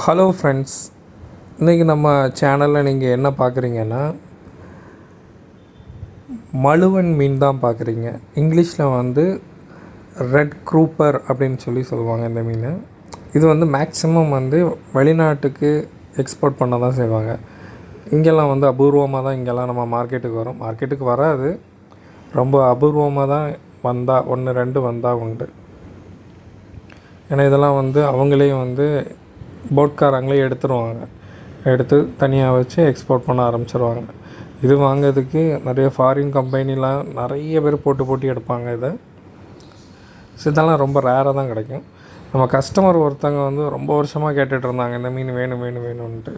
Hello friends இன்றைக்கி நம்ம சேனலில் நீங்கள் என்ன பார்க்குறீங்கன்னா மழுவன் மீன் தான் பார்க்குறீங்க இங்கிலீஷில் வந்து ரெட் க்ரூப்பர் அப்படின்னு சொல்லி சொல்லுவாங்க இந்த மீன். இது வந்து மேக்ஸிமம் வந்து வெளிநாட்டுக்கு எக்ஸ்போர்ட் பண்ண தான் செய்வாங்க. இங்கெல்லாம் வந்து அபூர்வமாக தான் இங்கெல்லாம் நம்ம மார்க்கெட்டுக்கு வரும். மார்க்கெட்டுக்கு வராது. ரொம்ப அபூர்வமாக தான் வந்தால் ஒன்று ரெண்டு வந்தால் உண்டு. ஏன்னா இதெல்லாம் வந்து அவங்களே வந்து போட்காரங்களே எடுத்துருவாங்க. எடுத்து தனியாக வச்சு எக்ஸ்போர்ட் பண்ண ஆரம்பிச்சிருவாங்க. இது வாங்கிறதுக்கு நிறைய ஃபாரின் கம்பெனிலாம் நிறைய பேர் போட்டு போட்டு எடுப்பாங்க இதை. ஸோ இதெல்லாம் ரொம்ப ரேராக தான் கிடைக்கும். நம்ம கஸ்டமர் ஒருத்தவங்க வந்து ரொம்ப வருஷமாக கேட்டுகிட்டு இருந்தாங்க இந்த மீன் வேணும் வேணும் வேணும்ன்ட்டு.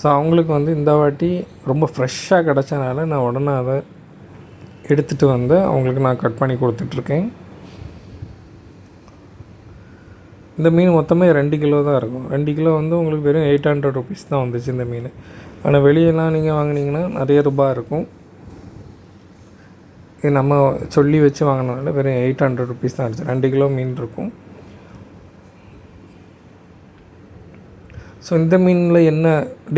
ஸோ அவங்களுக்கு வந்து இந்த வாட்டி ரொம்ப ஃப்ரெஷ்ஷாக கிடச்சனால நான் உடனே அதை எடுத்துகிட்டு வந்து அவங்களுக்கு நான் கட் பண்ணி கொடுத்துட்ருக்கேன். இந்த மீன் மொத்தமே ரெண்டு கிலோ தான் இருக்கும். ரெண்டு கிலோ வந்து உங்களுக்கு வெறும் எயிட் ஹண்ட்ரட் ருபீஸ் தான் வந்துச்சு இந்த மீன். ஆனால் வெளியெல்லாம் நீங்கள் வாங்குனீங்கன்னா நிறைய ரூபாய் இருக்கும். இது நம்ம சொல்லி வச்சு வாங்கினால வெறும் எயிட் ஹண்ட்ரட் ருபீஸ் தான் இருந்துச்சு ரெண்டு கிலோ மீன் இருக்கும். ஸோ இந்த மீனில் என்ன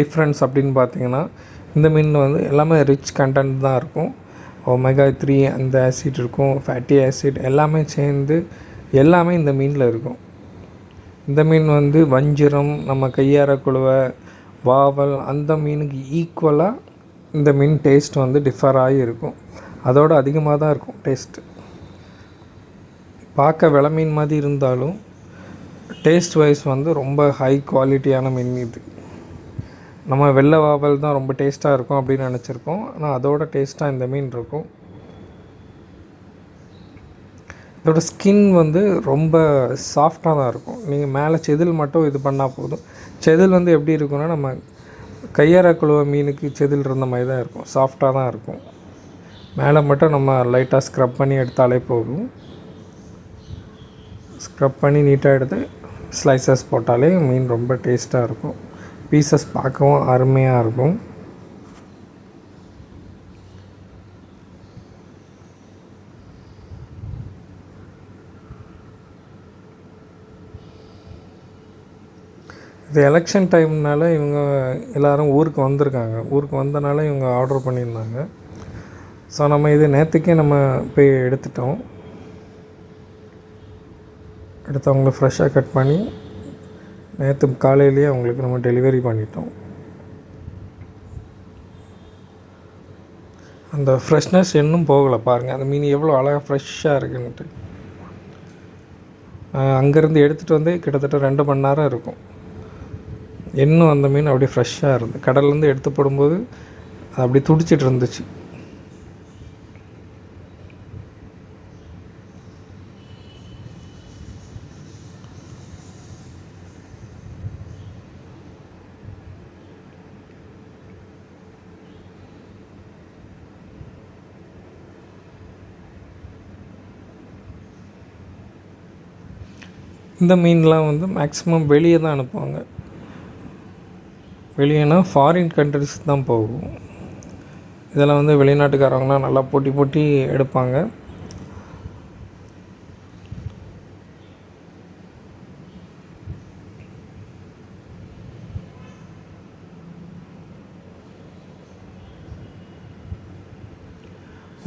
டிஃப்ரென்ஸ் அப்படின்னு பார்த்தீங்கன்னா இந்த மீனில் வந்து எல்லாமே ரிச் கண்டென்ட் தான் இருக்கும். ஒமேகா த்ரீ அந்த ஆசிட் இருக்கும் ஃபேட்டி ஆசிட் எல்லாமே சேர்ந்து எல்லாமே இந்த மீனில் இருக்கும். இந்த மீன் வந்து வஞ்சிரம் நம்ம கையார குழுவை வாவல் அந்த மீனுக்கு ஈக்குவலாக இந்த மீன் டேஸ்ட் வந்து டிஃபர் ஆகி இருக்கும். அதோட அதிகமாக தான் இருக்கும் டேஸ்ட்டு பார்க்க வில மீன் மாதிரி இருந்தாலும் டேஸ்ட் வைஸ் வந்து ரொம்ப ஹை குவாலிட்டியான மீன் இது. நம்ம வெள்ளை வாவல் தான் ரொம்ப டேஸ்ட்டாக இருக்கும் அப்படின்னு நினச்சிருக்கோம் ஆனால் அதோட டேஸ்ட்டாக இந்த மீன் இருக்கும். இதோட ஸ்கின் வந்து ரொம்ப சாஃப்டாக தான் இருக்கும். நீங்கள் மேலே செதில் மட்டும் இது பண்ணால் போதும். செதில் வந்து எப்படி இருக்குன்னா நம்ம கையார குழுவ மீனுக்கு செதில் இருந்த மாதிரி தான் இருக்கும். சாஃப்டாக தான் இருக்கும். மேலே மட்டும் நம்ம லைட்டாக ஸ்க்ரப் பண்ணி எடுத்தாலே போதும். ஸ்க்ரப் பண்ணி நீட்டாக எடுத்து ஸ்லைசஸ் போட்டாலே மீன் ரொம்ப டேஸ்ட்டாக இருக்கும். பீசஸ் பார்க்கவும் அருமையாக இருக்கும். இது எலெக்ஷன் டைம்னால இவங்க எல்லோரும் ஊருக்கு வந்திருக்காங்க. ஊருக்கு வந்தனால இவங்க ஆர்டர் பண்ணியிருந்தாங்க. ஸோ நம்ம இது நேற்றுக்கே நம்ம போய் எடுத்துட்டோம். எடுத்து அவங்கள ஃப்ரெஷ்ஷாக கட் பண்ணி நேற்று காலையிலேயே அவங்களுக்கு நம்ம டெலிவரி பண்ணிட்டோம். அந்த ஃப்ரெஷ்னஸ் இன்னும் போகலை பாருங்கள் அந்த மீன் எவ்வளோ அழகாக ஃப்ரெஷ்ஷாக இருக்குன்ட்டு அங்கேருந்து எடுத்துகிட்டு வந்து கிட்டத்தட்ட ரெண்டு மணி நேரம் இருக்கும். இன்னும் அந்த மீன் அப்படியே ஃப்ரெஷ்ஷாக இருந்து கடல்லேருந்து எடுத்து போடும்போது அது அப்படி துடிச்சிட்டு இருந்துச்சு. இந்த மீன்லாம் வந்து மேக்ஸிமம் வெளியே தான் அனுப்புவாங்க. வெளியேனா ஃபாரின் கண்ட்ரிஸ் தான் போகும். இதெல்லாம் வந்து வெளிநாட்டுக்காரவங்களாம் நல்லா போட்டி போட்டி எடுப்பாங்க.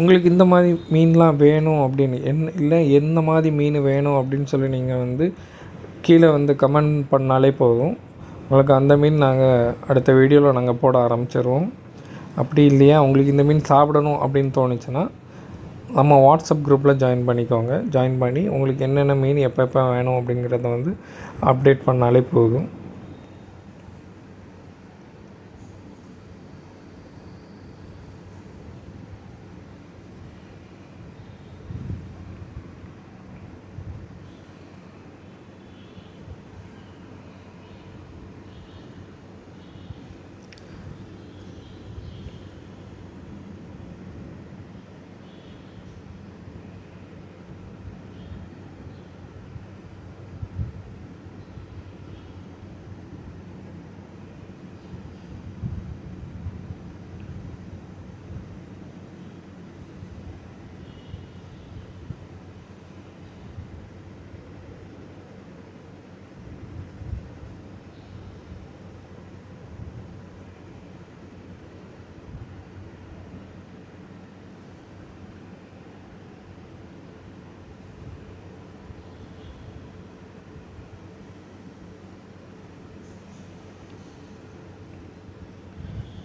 உங்களுக்கு இந்த மாதிரி மீன்லாம் வேணும் அப்படின்னு என்ன இல்லை எந்த மாதிரி மீன் வேணும் அப்படின்னு சொல்லி நீங்கள் வந்து கீழே வந்து கமெண்ட் பண்ணாலே போதும். உங்களுக்கு அந்த மீன் நாங்கள் அடுத்த வீடியோவில் நாங்கள் போட ஆரம்பிச்சிருவோம். அப்படி இல்லையா? உங்களுக்கு இந்த மீன் சாப்பிடணும் அப்படின்னு தோணுச்சுன்னா நம்ம வாட்ஸ்அப் குரூப்பில் ஜாயின் பண்ணிக்கோங்க. ஜாயின் பண்ணி உங்களுக்கு என்னென்ன மீன் எப்போ எப்போ வேணும் அப்படிங்கிறத வந்து அப்டேட் பண்ணாலே போதும்.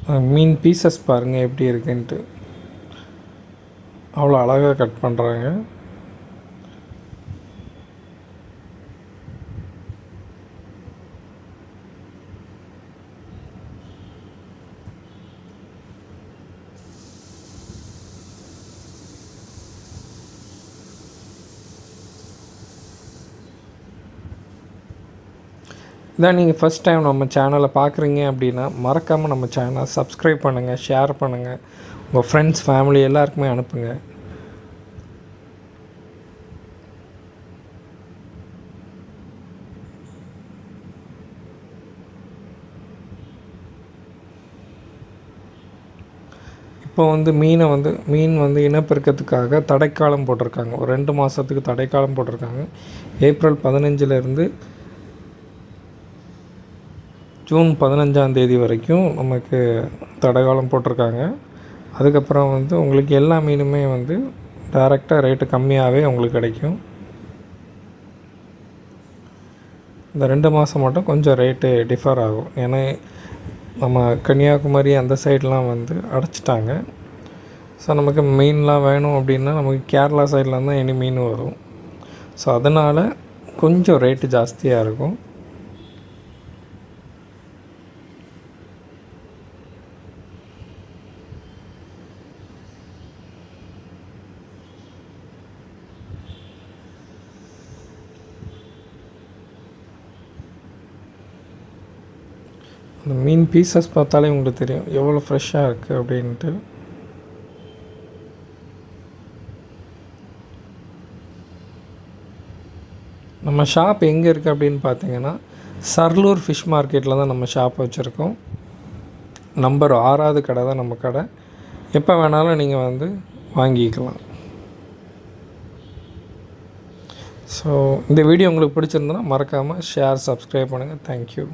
மீன் பீசஸ் பாருங்கள் எப்படி இருக்குன்ட்டு. அவ்வளோ அழகாக கட் பண்ணுறாங்க இதான் நீங்கள் ஃபஸ்ட் டைம் நம்ம சேனலை பார்க்குறீங்க அப்படின்னா மறக்காமல் நம்ம சேனலை சப்ஸ்கிரைப் பண்ணுங்கள் ஷேர் பண்ணுங்கள் உங்கள் ஃப்ரெண்ட்ஸ் ஃபேமிலி எல்லாருக்குமே அனுப்புங்க. இப்போ வந்து மீனை வந்து மீன் வந்து இனப்பெருக்கத்துக்காக தடைக்காலம் போட்டிருக்காங்க. ஒரு ரெண்டு மாதத்துக்கு தடைக்காலம் போட்டிருக்காங்க. ஏப்ரல் பதினஞ்சுலேருந்து ஜூன் பதினஞ்சாம் தேதி வரைக்கும் நமக்கு தடகாலம் போட்டிருக்காங்க. அதுக்கப்புறம் வந்து உங்களுக்கு எல்லா மீனுமே வந்து டைரெக்டாக ரேட்டு கம்மியாகவே உங்களுக்கு கிடைக்கும். இந்த ரெண்டு மாதம் மட்டும் கொஞ்சம் ரேட்டு டிஃபர் ஆகும். ஏன்னா நம்ம கன்னியாகுமரி அந்த சைட்லாம் வந்து அடைச்சிட்டாங்க. ஸோ நமக்கு மீன்லாம் வேணும் அப்படின்னா நமக்கு கேரளா சைடில் தான் இனி மீன் வரும். ஸோ அதனால் கொஞ்சம் ரேட்டு ஜாஸ்தியாக இருக்கும். இந்த மீன் பீசஸ் பார்த்தாலே உங்களுக்கு தெரியும். எவ்வளோ ஃப்ரெஷ்ஷாக இருக்குது அப்படின்ட்டு. நம்ம ஷாப் எங்கே இருக்குது அப்படின்னு பார்த்தீங்கன்னா சர்லூர் ஃபிஷ் மார்க்கெட்டில் தான் நம்ம ஷாப் வச்சுருக்கோம். நம்பர் ஆறாவது கடை தான் நம்ம கடை. எப்போ வேணாலும் நீங்கள் வந்து வாங்கிக்கலாம். ஸோ இந்த வீடியோ உங்களுக்கு பிடிச்சிருந்தனா மறக்காமல் ஷேர் சப்ஸ்கிரைப் பண்ணுங்கள் தேங்க்யூ